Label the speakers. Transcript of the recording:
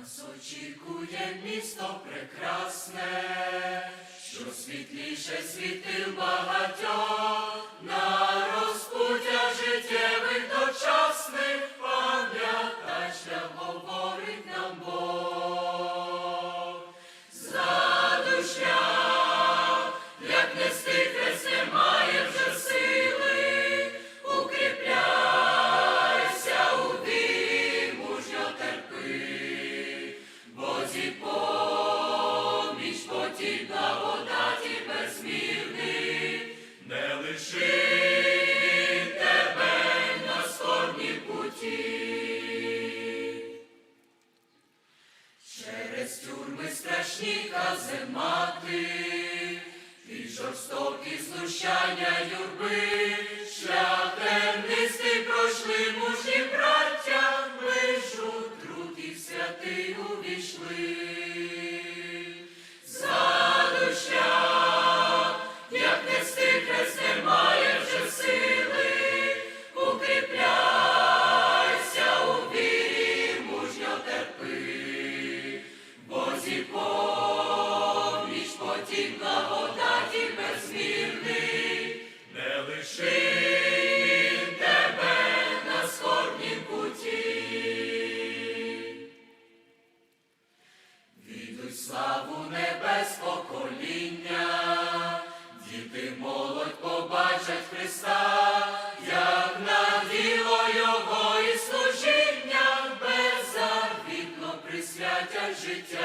Speaker 1: Нас очікує місто прекрасне, що світліше світив багатьох. через тюрми страшні каземати, і жорстокі знущання юрби. славу небес покоління, діти молодь побачать Христа, як на діло Його і служіння беззавітно присвятять життя.